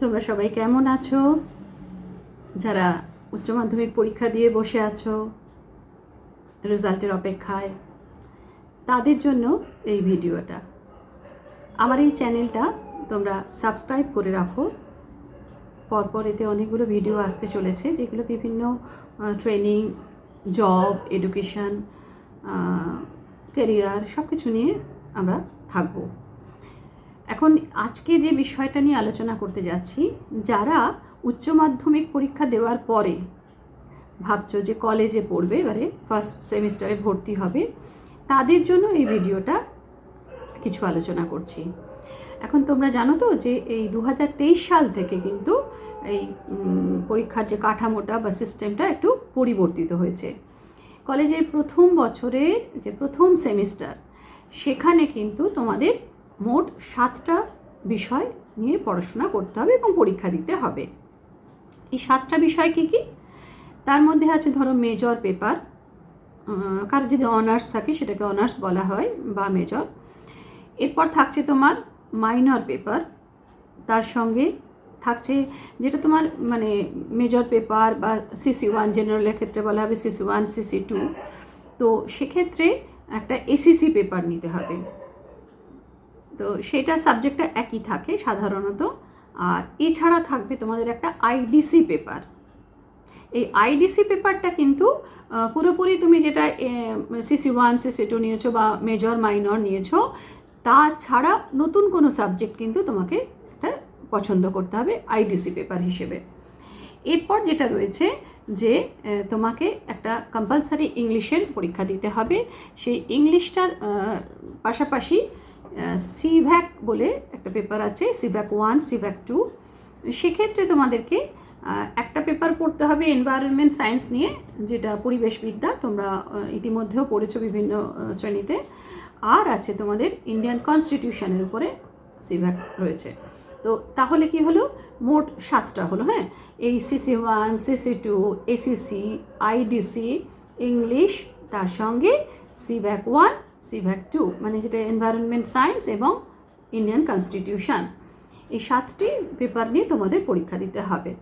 তোমরা সবাই কেমন আছো? যারা উচ্চ মাধ্যমিক পরীক্ষা দিয়ে বসে আছো, রেজাল্টের অপেক্ষায়, তাদের জন্য এই ভিডিওটা। আমার এই চ্যানেলটা তোমরা সাবস্ক্রাইব করে রাখো। পরপর এতে অনেকগুলো ভিডিও আসতে চলেছে, যেগুলো বিভিন্ন ট্রেনিং, জব, এডুকেশন ক্যারিয়ার সব কিছু নিয়ে আমরা থাকব। এখন আজকে যে বিষয়টা নিয়ে আলোচনা করতে যাচ্ছি, যারা উচ্চ মাধ্যমিক পরীক্ষা দেওয়ার পরে ভাবছ যে কলেজে পড়বে, এবারে ফার্স্ট সেমিস্টারে ভর্তি হবে, তাদের জন্য এই ভিডিওটা কিছু আলোচনা করছি। এখন তোমরা জানো তো যে এই দু হাজার তেইশ সাল থেকে কিন্তু এই পরীক্ষার যে কাঠামোটা বা সিস্টেমটা একটু পরিবর্তিত হয়েছে। কলেজের প্রথম বছরের যে প্রথম সেমিস্টার সেখানে কিন্তু তোমাদের মোট সাতটা বিষয় নিয়ে পড়াশোনা করতে হবে এবং পরীক্ষা দিতে হবে। এই সাতটা বিষয় কি কি? তার মধ্যে আছে ধরো মেজর পেপার কারও যদি অনার্স থাকে সেটাকে অনার্স বলা হয় বা মেজর এরপর থাকছে তোমার মাইনর পেপার তার সঙ্গে থাকছে যেটা তোমার মানে মেজর পেপার বা সিসি ওয়ান জেনারেলের ক্ষেত্রে বলা হবে সিসি ওয়ান সিসি টু তো সেক্ষেত্রে একটা এসিসি পেপার নিতে হবে। তো সেটা সাবজেক্টটা একই থাকে সাধারণত। আর এছাড়া থাকবে তোমাদের একটা আইডিসি পেপার এই আইডিসি পেপারটা কিন্তু পুরোপুরি তুমি যেটা সিসি ওয়ান সিসি টু নিয়েছো বা মেজর মাইনর নিয়েছো, তাছাড়া নতুন কোনো সাবজেক্ট কিন্তু তোমাকে একটা পছন্দ করতে হবে আইডিসি পেপার হিসেবে। এরপর যেটা রয়েছে যে তোমাকে একটা কম্পালসারি ইংলিশের পরীক্ষা দিতে হবে। সেই ইংলিশটার পাশাপাশি সিভ্যাক বলে একটা পেপার আছে সিভ্যাক ওয়ান সিভ্যাক টু সেক্ষেত্রে তোমাদেরকে একটা পেপার পড়তে হবে এনভায়রনমেন্ট সায়েন্স নিয়ে, যেটা পরিবেশবিদ্যা, তোমরা ইতিমধ্যেও পড়েছো বিভিন্ন শ্রেণীতে। আর আছে তোমাদের ইন্ডিয়ান কনস্টিটিউশনের উপরে সিভ্যাক রয়েছে। তো তাহলে কি হলো? মোট সাতটা হলো হ্যাঁ? এই CC one CC two ACC IDC English তার সঙ্গে সিভ্যাক ওয়ান সিভ্যাক টু মানে যেটা এনভায়রনমেন্ট সায়েন্স এবং ইন্ডিয়ান কনস্টিটিউশন এই সাতটি পেপার নিয়ে তোমাদের পরীক্ষা দিতে হবে।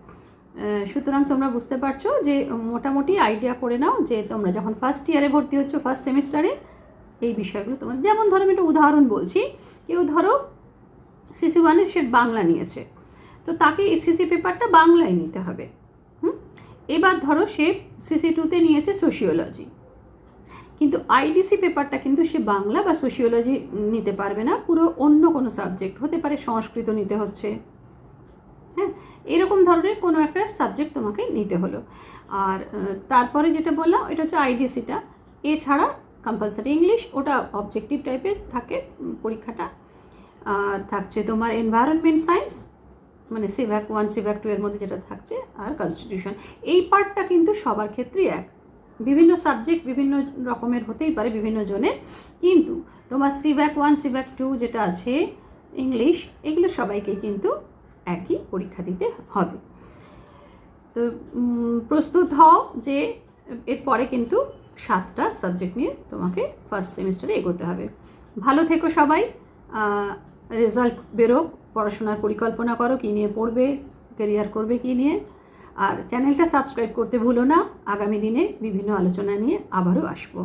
সুতরাং তোমরা বুঝতে পারছ যে মোটামুটি আইডিয়া করে নাও যে তোমরা যখন ফার্স্ট ইয়ারে ভর্তি হচ্ছ ফার্স্ট সেমিস্টারে এই বিষয়গুলো তোমার যেমন ধরো আমি একটা উদাহরণ বলছি, কেউ ধরো সিসি ওয়ানে সে বাংলা নিয়েছে, তো তাকে এসিসি পেপারটা বাংলায় নিতে হবে। হুম? এবার ধরো সে সিসি টুতে নিয়েছে সোশিওলজি কিন্তু আইডিসি পেপারটা কিন্তু সে বাংলা বা সোশিওলজি নিতে পারবে না, পুরো অন্য কোনো সাবজেক্ট হতে পারে, সংস্কৃত নিতে হচ্ছে। হ্যাঁ এরকম ধরনের কোনো একটা সাবজেক্ট তোমাকে নিতে হলো। আর তারপরে যেটা বললাম, এটা হচ্ছে আইডিসিটা এছাড়া কম্পালসারি ইংলিশ ওটা অবজেক্টিভ টাইপের থাকে পরীক্ষাটা। আর থাকছে তোমার এনভায়রনমেন্ট সায়েন্স মানে সিভ্যাক ওয়ান সিভ্যাক টু এর মধ্যে যেটা থাকছে, আর কনস্টিটিউশন এই পার্টটা কিন্তু সবার ক্ষেত্রেই এক। বিভিন্ন সাবজেক্ট বিভিন্ন রকমের হতেই পারে বিভিন্ন জনের কিন্তু তোমার সিভ্যাক ওয়ান সিভ্যাক টু যেটা আছে ইংলিশ এগুলো সবাইকে কিন্তু একই পরীক্ষা দিতে হবে। তো প্রস্তুত হও যে এরপরে কিন্তু সাতটা সাবজেক্ট নিয়ে তোমাকে ফার্স্ট সেমিস্টারে এগোতে হবে। ভালো থেকো সবাই। রেজাল্ট বেরোক, পড়াশোনার পরিকল্পনা করো, কী নিয়ে পড়বে কেরিয়ার করবে, কী নিয়ে। আর চ্যানেলটা সাবস্ক্রাইব করতে ভুলো না। আগামী দিনে বিভিন্ন আলোচনা নিয়ে আবারও আসব।